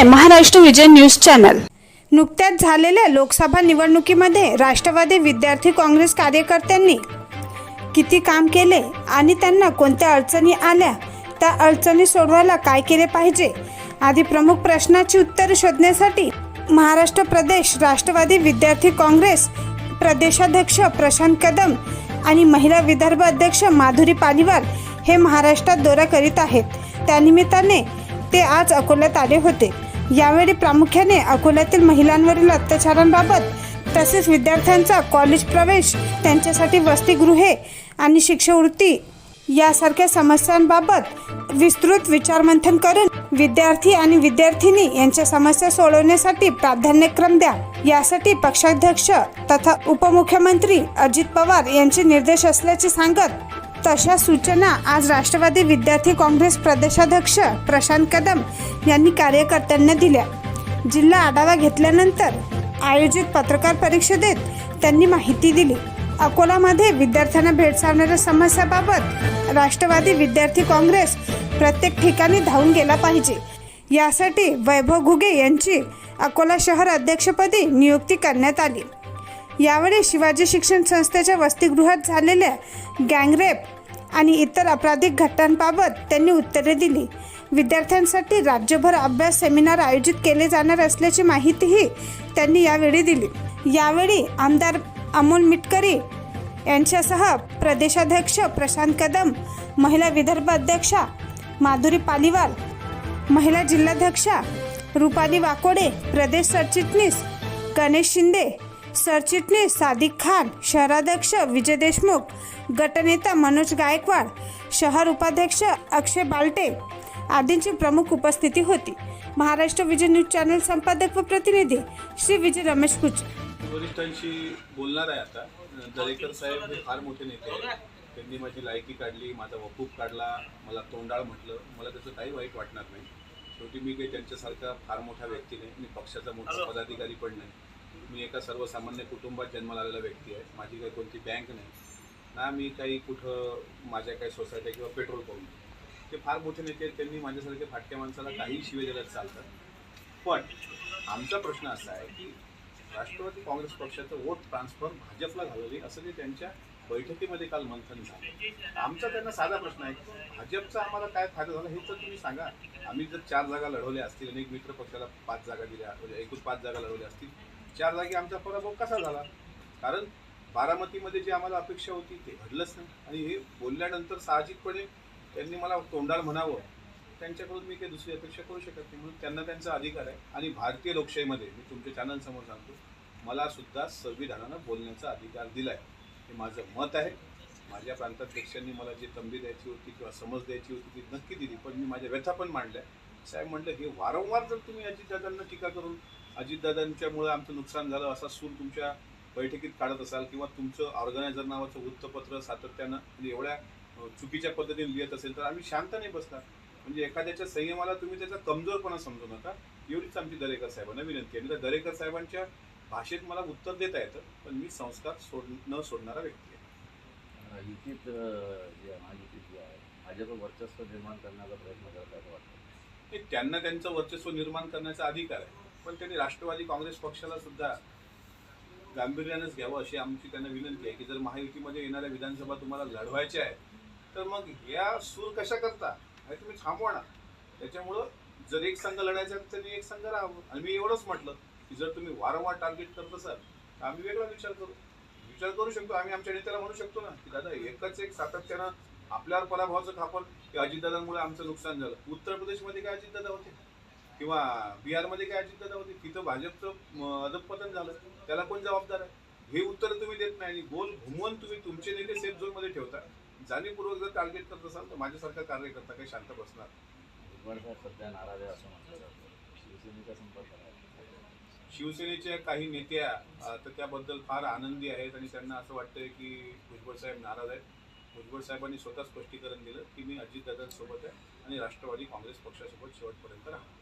आहे महाराष्ट्र विजय news channel. नुकत्याच झालेल्या लोकसभा निवडणुकीमध्ये राष्ट्रवादी विद्यार्थी काँग्रेस कार्यकर्त्यांनी किती काम केले आणि त्यांना कोणत्या अडचणी आल्या त्या अडचणी सोडवायला काय केले पाहिजे? आदी प्रमुख प्रश्नाची उत्तरे शोधण्यासाठी महाराष्ट्र प्रदेश राष्ट्रवादी विद्यार्थी काँग्रेस प्रदेशाध्यक्ष प्रशांत कदम आणि महिला विदर्भ अध्यक्ष माधुरी पालिवाल हे महाराष्ट्रात दौरा करीत आहेत. त्यानिमित्ताने ते आज अकोल्यात आले होते. यावेळी प्रामुख्याने अकोल्यातील महिलांवरील अत्याचारांबाबत तसेच विद्यार्थ्यांचा कॉलेज प्रवेश त्यांच्यासाठी वसतिगृहे आणि शिष्यवृत्ती यासारख्या समस्यांबाबत विस्तृत विचारमंथन करून विद्यार्थी आणि विद्यार्थिनी यांच्या समस्या सोडवण्यासाठी प्राधान्यक्रम द्या. यासाठी पक्षाध्यक्ष तथा उपमुख्यमंत्री अजित पवार यांचे निर्देश असल्याचे सांगत तशा सूचना आज राष्ट्रवादी विद्यार्थी काँग्रेस प्रदेशाध्यक्ष प्रशांत कदम यांनी कार्यकर्त्यांना दिल्या. जिल्हा आढावा घेतल्यानंतर आयोजित पत्रकार परिषदेत त्यांनी माहिती दिली. अकोलामध्ये विद्यार्थ्यांना भेडसावणाऱ्या समस्याबाबत राष्ट्रवादी विद्यार्थी काँग्रेस प्रत्येक ठिकाणी धावून गेला पाहिजे. यासाठी वैभव घुगे यांची अकोला शहर अध्यक्षपदी नियुक्ती करण्यात आली. यावेळी शिवाजी शिक्षण संस्थेच्या वसतिगृहात झालेल्या गँगरेप आणि इतर आपराधिक घटनांबाबत त्यांनी उत्तरे दिली. विद्यार्थ्यांसाठी राज्यभर अभ्यास सेमिनार आयोजित केले जाणार असल्याची माहितीही त्यांनी यावेळी दिली. यावेळी आमदार अमोल मिटकरी यांच्यासह प्रदेशाध्यक्ष प्रशांत कदम महिला विदर्भ अध्यक्षा माधुरी पालिवाल महिला जिल्हाध्यक्षा रुपाली वाकोडे प्रदेश सरचिटणीस गणेश शिंदे सरचिटणीस सादिक खान शहराध्यक्ष विजय देशमुख गटनेता मनोज गायकवाड शहर उपाध्यक्ष अक्षय बालटे आदींची प्रमुख उपस्थिती होती. महाराष्ट्र विजय न्यूज चॅनल संपादक व प्रतिनिधी श्री विजय रमेश कुच. वरिष्ठांशी बोलणार आहे आता. दरेकर साहेब हे फार मोठे नेते आहेत. त्यांनी माझी लायकी काढली माझा वकूप काढला मला तोंडाळ म्हटलं. मला त्याचं काही वाईट वाटणार नाही. शेवटी मी काही त्यांच्यासारखा फार मोठा व्यक्ती नाही. मी पक्षाचा मोठा पदाधिकारी पण नाही. मी एका सर्वसामान्य कुटुंबात जन्माला आलेला व्यक्ती आहे. माझी काही कोणती बँक नाही. ना मी काही कुठं माझ्या काही सोसायट्या किंवा पेट्रोल पंप ते फार मोठे नेते आहेत. त्यांनी माझ्यासारख्या फाटक्या माणसाला काही शिवे देण्यात चालतात पण आमचा प्रश्न असा आहे की राष्ट्रवादी काँग्रेस पक्षाचं वोट ट्रान्सफर भाजपला झालेली असं ते त्यांच्या बैठकीमध्ये काल मंथन झालं. आमचा त्यांना साधा प्रश्न आहे. भाजपचा आम्हाला काय फायदा झाला हे तर तुम्ही सांगा. आम्ही जर चार जागा लढवल्या असतील आणि एक मित्र पक्षाला पाच जागा दिल्या म्हणजे एकूण पाच जागा लढवल्या असतील चार जागी आमचा पराभव कसा झाला? कारण बारामतीमध्ये जी आम्हाला अपेक्षा होती ते घडलंच नाही. आणि हे बोलल्यानंतर साहजिकपणे त्यांनी मला तोंडाळ म्हणावं त्यांच्याकडून मी काही दुसरी अपेक्षा करू शकत नाही म्हणून त्यांना त्यांचा अधिकार आहे. आणि भारतीय लोकशाहीमध्ये मी तुमच्या चॅनलसमोर सांगतो मला सुद्धा संविधानानं बोलण्याचा अधिकार दिला आहे हे माझं मत आहे. माझ्या प्रांताध्यक्षांनी मला जी तंबी द्यायची होती किंवा समज द्यायची होती ती नक्की दिली पण मी माझ्या व्यथा पण मांडल्या. साहेब म्हटलं हे वारंवार जर तुम्ही अजितदादांना टीका करून अजितदादांच्यामुळे आमचं नुकसान झालं असा सूर तुमच्या बैठकीत काढत असाल किंवा तुमचं ऑर्गनायझर नावाचं वृत्तपत्र सातत्यानं म्हणजे एवढ्या चुकीच्या पद्धतीने लिहित असेल तर आम्ही शांत नाही बसणार. म्हणजे एखाद्याच्या संयमाला तुम्ही त्याचा कमजोरपणा समजू नका. एवढीच आमची दरेकर साहेबांना विनंती आहे. आणि दरेकर साहेबांच्या भाषेत मला उत्तर देता येतं पण मी संस्कार सोड न सोडणारा व्यक्ती आहे. युतीत जे महायुतीत जे आहे भाजप वर्चस्व निर्माण करण्याचा प्रयत्न करत आहे वाटतं. हे त्यांना त्यांचं वर्चस्व निर्माण करण्याचा अधिकार आहे. पण त्यांनी राष्ट्रवादी काँग्रेस पक्षाला सुद्धा गांभीर्यानंच घ्यावं अशी आमची त्यांना विनंती आहे की जर महायुतीमध्ये येणाऱ्या विधानसभा तुम्हाला लढवायच्या आहेत तर मग या सूर कशा करता? हे तुम्ही थांबवा ना. त्याच्यामुळं जर एक संघ लढायचा आहे तर एक संघ राहावं. आणि मी एवढंच म्हटलं की जर तुम्ही वारंवार टार्गेट करत असाल तर आम्ही वेगळा विचार करू. विचार करू शकतो. आम्ही आमच्या नेत्याला म्हणू शकतो ना की दादा एकच एक सातत्यानं आपल्यावर पराभवाचं खापर की अजितदादांमुळे आमचं नुकसान झालं. उत्तर प्रदेशमध्ये काय अजितदादा होते? किंवा बिहारमध्ये काय अजितदादा होते तिथं भाजपचं अधपतन झालं. त्याला कोण जबाबदार आहे? हे उत्तर तुम्ही देत नाही आणि गोल घुमवून तुम्ही तुमचे नेते सेफ झोनमध्ये ठेवता. जाणीवपूर्वक जर टार्गेट करत असाल तर माझ्यासारखा कार्यकर्ता काही शांत बसणार सध्या नाराज आहे असं म्हटलं जातं. शिवसेनेचा संपर्क शिवसेनेच्या काही नेत्या तर त्याबद्दल फार आनंदी आहेत आणि त्यांना असं वाटतंय की भुजबळ साहेब नाराज आहेत. भुजबळ साहेबांनी स्वतः स्पष्टीकरण दिलं की मी अजितदादांसोबत आहे आणि राष्ट्रवादी काँग्रेस पक्षासोबत शेवटपर्यंत राहणार.